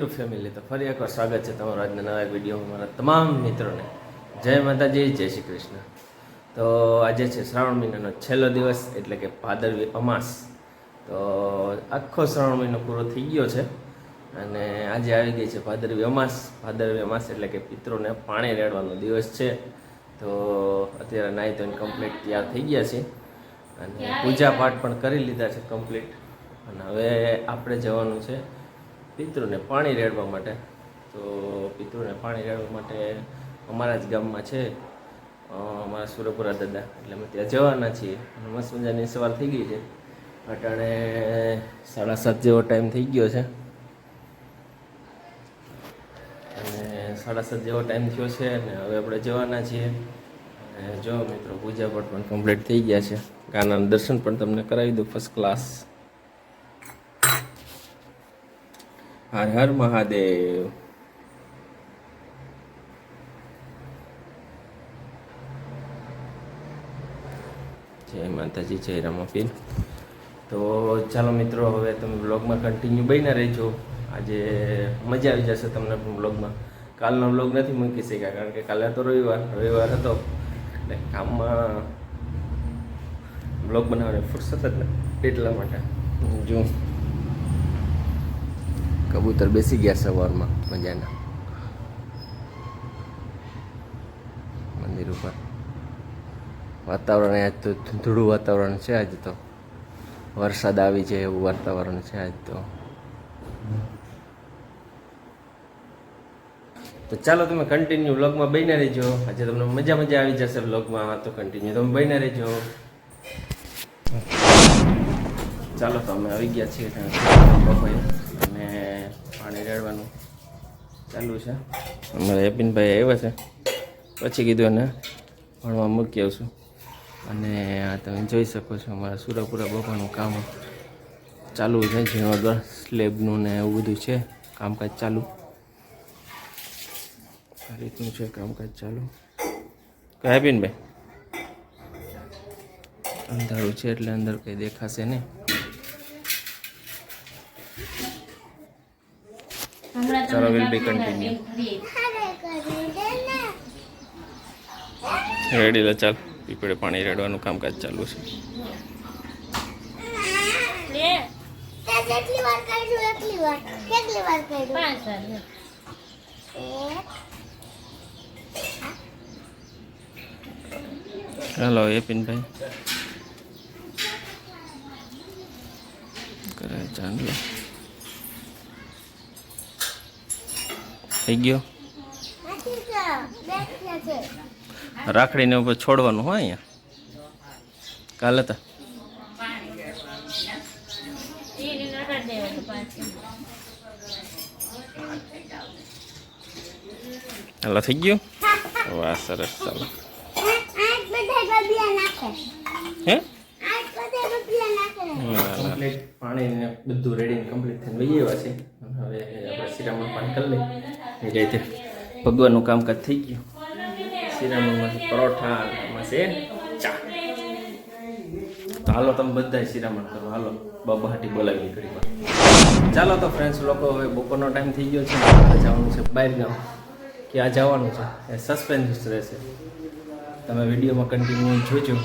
YouTube family તો ફરી એકવાર સ્વાગત છે તમારું આજના નવા વિડીયોમાં મારા તમામ મિત્રોને. જય માતાજી, જય શ્રી કૃષ્ણ. તો આજે છે શ્રાવણ મહિનાનો છેલ્લો દિવસ, એટલે કે ભાદરવી અમાસ. તો આખો શ્રાવણ મહિનો પૂરો થઈ ગયો છે અને આજે આવી ગઈ છે ભાદરવી અમાસ. ભાદરવી અમાસ એટલે કે પિત્રોને પાણી રેડવાનો દિવસ છે. તો અત્યારે નાહી તો કમ્પ્લીટ તૈયાર થઈ ગયા છે અને પૂજા પાઠ પણ કરી લીધા છે કમ્પ્લીટ અને હવે આપણે જવાનું છે પિતૃને પાણી રેડવા માટે. તો પિતૃને પાણી રેડવા માટે અમારા જ ગામમાં છે અમારા સુરપુરા દાદા. એટલે અમે ત્યાં જવાના છીએ મસ્ત મજાની સવાર થઈ ગઈ છે. અટાણે સાડા સાત જેવો ટાઈમ થઈ ગયો છે. અને સાડા સાત જેવો ટાઈમ થયો છે અને હવે આપણે જવાના છીએ. અને જો મિત્રો, પૂજા પણ કમ્પ્લીટ થઈ ગયા છે. ગાના દર્શન પણ તમને કરાવી દઉં ફર્સ્ટ ક્લાસ હર હર મહાદેવ. જય માતાજી, જય રામાપીર તો ચાલો મિત્રો, હવે તમે બ્લોગમાં કન્ટિન્યુ બન્યા રહેજો. આજે મજા આવી જશે તમને બ્લોગમાં કાલનો બ્લોગ નથી મૂકી શક્યા, કારણ કે કાલે તો રવિવાર. રવિવાર હતો. એટલે કામમાં બ્લોગ બનાવવાની ફુરસત જ નથી, એટલા માટે. જો. કબૂતર બેસી ગયા સવારમાં મજાના. મંદિર ઉપર. વાતાવરણ આજ તો ધૂળું વાતાવરણ છે આજ તો. વરસાદ આવી જાય એવું વાતાવરણ છે આજ તો. તો ચાલો તમે કન્ટિન્યુ વ્લોગમાં બન્યા રહેજો. આજે તમને મજા મજા આવી જશે વ્લોગમાં તો કન્ટિન્યુ તમે બન્યા રહેજો. ચાલો તો અમે આવી ગયા છીએ અને પાણી રેડવાનું ચાલુ છે. અમારા યપિનભાઈ આવ્યા છે. પછી કીધું એને ભણવા મૂકી આવશું. અને આ તમે જોઈ શકો છો અમારા સુરાપુરા બાપાનું કામ ચાલુ છે. જીર્ણોદ્વાર સ્લેબનું ને એવું બધું છે. કામકાજ ચાલુ. આ રીતનું છે કામકાજ ચાલુ. કયા પિનભાઈ અંધારું છે એટલે અંદર કંઈ દેખાશે નહીં. ચાલો વિલ બી કન્ટિન્યુ રેડી લે ચાલ. પીપળે પાણી રેડવાનું કામકાજ ચાલુ છે. કેટલી વાર કર્યું એટલી વાર કેટલી વાર કર્યું પાંચ વાર હેલો હાલો યપિનભાઈ. કરે ચાંદલો થઈ ગયો? રાખડીને ઉપર છોડવાનું હોય અહીંયા? કાલે તો. હાલો થઈ ગયું? વાહ સરસ ચાલો. હે? કમ્પ્લીટ પાણી ને બધું રેડી કમ્પ્લીટ થઈને વહી આવ્યા છે હવે આપણે સિરામણ પાણી કરી લઈએ. એ રીતે ભગવાનનું કામકાજ થઈ ગયું. શિરામણમાંથી પરોઠા અને છે ચા. તો હાલો તમે બધા શિરામણ કરો. હાલો બબાહાટી બોલાવી ઘડી ચાલો તો ફ્રેન્ડ્સ લોકો, હવે બપોરનો ટાઈમ થઈ ગયો છે. જવાનું છે બહાર ગામ ક્યાં જવાનું છે? એ સસ્પેન્સ રહેશે. તમે વિડીયોમાં કન્ટિન્યુ જોજો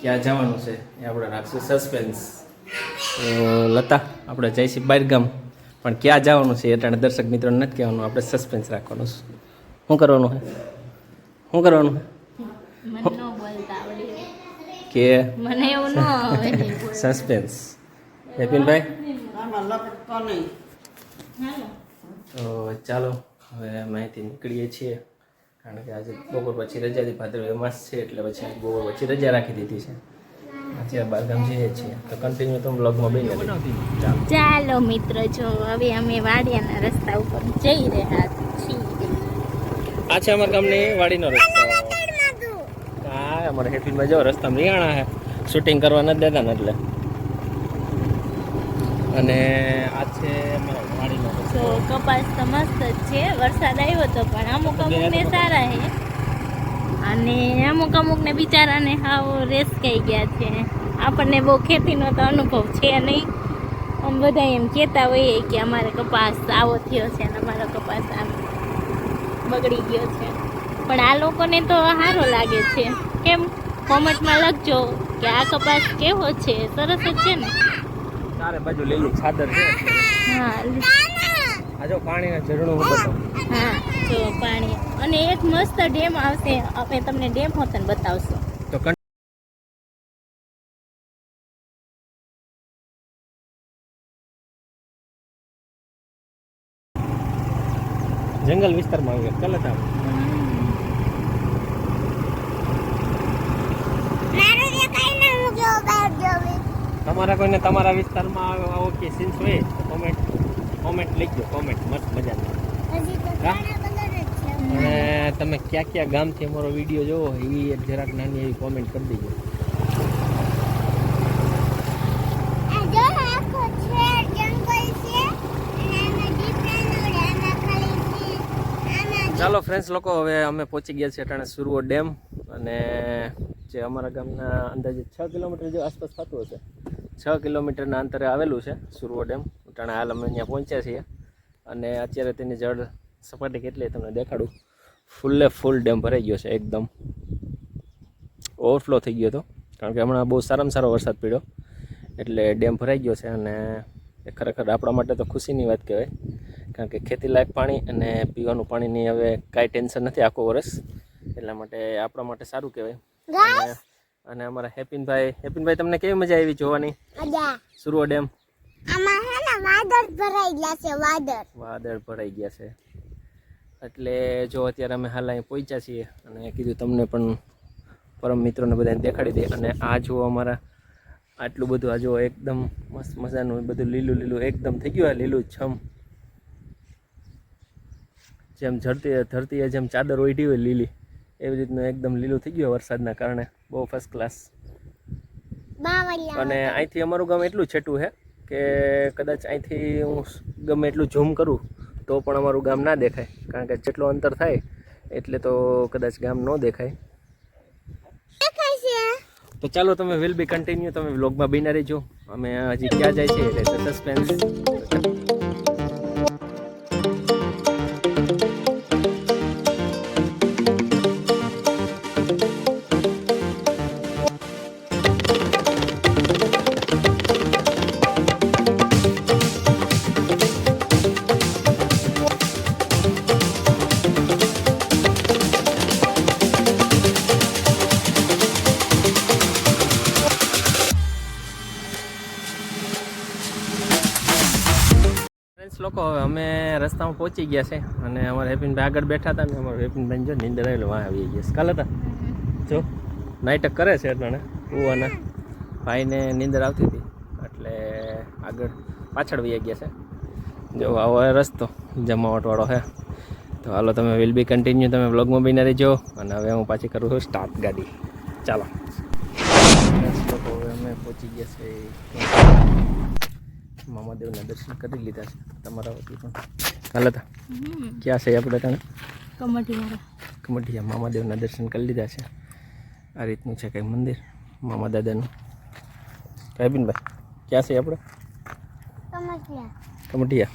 ક્યાં જવાનું છે. એ આપણે રાખશું સસ્પેન્સ લતા આપણે જઈશું બહાર ગામ પણ ક્યાં જવાનું છે એટલે દર્શક મિત્રોને નથી કહેવાનું આપણે સસ્પેન્સ રાખવાનું છે. શું કરવાનું છે? શું કરવાનું છે? મને ન બોલતા આવડે. કે? મને એવું સસ્પેન્સ યપિનભાઈ? હાલો. તો ચાલો હવે માહિતી નીકળીએ છીએ. કારણ કે આજે બપોર પછી રજાથી ભાદરવી માસ છે એટલે પછી બપોર પછી રજા રાખી દીધી છે. આજે બારગામ જઈએ છીએ. તો કન્ટિન્યુ તો બ્લોગમાં બની ચાલો ચાલો મિત્ર જો હવે અમે વાડિયાના રસ્તા ઉપર જઈ રહ્યા છીએ. આ છે અમારા ગામની વાડીનો રસ્તો. હા અમારે હેઠળમાં જો રસ્તા રિયાણા હે શૂટિંગ કરવા નથી દેતા ને એટલે. અને આ છે અમારા વાડીનો રસ્તો. કપાસ તો મસ્ત જ છે. વરસાદ આવ્યો તો પણ અમુક અમુક ને સારા છે. અને અમુક અમુક ને બિચારાને હાવ રેસ કહી ગયા છે. આપણને બહુ ખેતીનો તો અનુભવ છે નહીં. આમ બધા એમ કહેતા હોઈએ કે અમારે કપાસ આવો થયો છે અને અમારો કપાસ આમ બગડી ગયો છે. પણ આ લોકોને તો સારો લાગે છે. કેમ? કોમેન્ટમાં લખજો કે આ કપાસ કેવો છે. સરસ જ છે ને? ચારે બાજુ લીલું છાદર છે. હા આ જો પાણીના ઝરણું હું પાણી. અને એક મસ્ત ડેમ આવશે. અમે તમને ડેમ હોતન બતાવશું. તો જંગલ વિસ્તારમાં આવ્યો બહાર જોવી તમારા કોઈને તમારા વિસ્તારમાં આવો- આવો કે સીન્સ હોય તો કોમેન્ટ કોમેન્ટ લખજો. કોમેન્ટ મસ્ત મજાની. અને તમે ક્યાં ક્યાં ગામથી અમારો વીડિયો જોવો એ એક જરાક નાની એવી કોમેન્ટ કરી દેજો. ચાલો ફ્રેન્ડ્સ લોકો હવે અમે પહોંચી ગયા છીએ અટાણે સુરવો ડેમ અને જે અમારા ગામના અંદાજે છ કિલોમીટર જે આસપાસ થતું હશે. છ કિલોમીટરના અંતરે આવેલું છે સુરવો ડેમ. અટાણે હાલ અમે અહીંયા પહોંચ્યા છીએ. અને અત્યારે તેની જળ સપાટી કેટલી તમને દેખાડું? ફૂલે ફૂલ ડેમ ભરાઈ ગયો છે એકદમ. ઓવરફ્લો થઈ ગયો હતો. કારણ કે હમણાં બહુ સારામાં સારો વરસાદ પડ્યો. એટલે ડેમ ભરાઈ ગયો છે અને એ ખરેખર આપણા માટે તો ખુશીની વાત કહેવાય. કારણ કે ખેતીલાયક પાણી અને પીવાનું પાણીની હવે કાંઈ ટેન્શન નથી આખો વર્ષ. એટલા માટે આપણા માટે સારું કહેવાય. અને અમારા હેપીનભાઈ હેપીનભાઈ તમને કેવી મજા આવી જોવાની? સુરવો ડેમ? આમાં હે ને વાદળ ભરાઈ ગયા છે વાદળ. વાદળ ભરાઈ ગયા છે. એટલે જો અત્યારે અમે હાલ અહીં પહોંચ્યા છીએ અને કીધું તમને પણ પરમ મિત્રોને બધાને દેખાડી દે અને આ જુઓ અમારા આટલું બધું આ જુઓ એકદમ મસ્ત મજાનું બધું લીલું લીલું એકદમ થઈ ગયું આ લીલું છમ. જેમ ધરતી ધરતીએ જેમ ચાદર ઓઢી હોય લીલી એવી રીતનું એકદમ લીલું થઈ ગયું વરસાદના કારણે. બહુ ફર્સ્ટ ક્લાસ અને અહીંથી અમારું ગામ એટલું છેટું છે કે કદાચ અહીંથી હું ગમે એટલું ઝૂમ કરું તો પણ અમારું ગામ ના દેખાય. કારણ કે જેટલું અંતર થાય એટલે તો કદાચ ગામ ન દેખાય. તો ચાલો તમે વિલ બી કન્ટિન્યુ તમે વ્લોગમાં બિના રહેજો. અમે હજી ક્યાં જાય છે એટલે સસ્પેન્સ લોકો અમે રસ્તામાં પહોંચી ગયા છે અને અમારા હેપીનભાઈ આગળ બેઠા હતા ને અમારું હેપીનભાઈ જો નીંદર આવેલો વાં આવી ગયા છે. કાલે જો નાઇટક કરે છે એટલે કૂવાના. ભાઈને નીંદર આવતી હતી, એટલે આગળ પાછળ વહી ગયા છે. જો, આવો રસ્તો, જમાવટવાળો છે તો હાલો તમે વિલ બી કન્ટિન્યુ તમે બ્લોગમાં બી રહેજો. અને હવે હું પાછી કરું છું સ્ટાર્ટ ગાડી. ચાલો. લોકો, હવે અમે પહોંચી ગયા છે. મામાદેવના દર્શન કરી લીધા છે. તમારા વતી પણ. કાલે હતા ક્યાં છે આપણે તને કમઢિયા. કમટિયા મામાદેવના દર્શન કરી લીધા છે. આ રીતનું છે કંઈ મંદિર મામા દાદાનું. કાબીનભાઈ ક્યાં છે આપણે? કમઢિયા. કમટિયા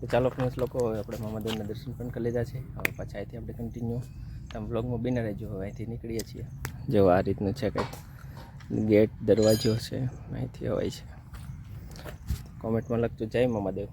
તો ચાલો ફ્રેન્ડ્સ લોકો હવે આપણે મામાદેવના દર્શન પણ કરી લીધા છે. હવે પાછા અહીંથી આપણે કન્ટિન્યુ તમે બ્લોગમાં બિના રહેજો હવે અહીંથી નીકળીએ છીએ. જો આ રીતનું છે કંઈક ગેટ દરવાજો છે અહીંથી અવાય છે. કોમેન્ટમાં લખજો. જય મામાદેવ.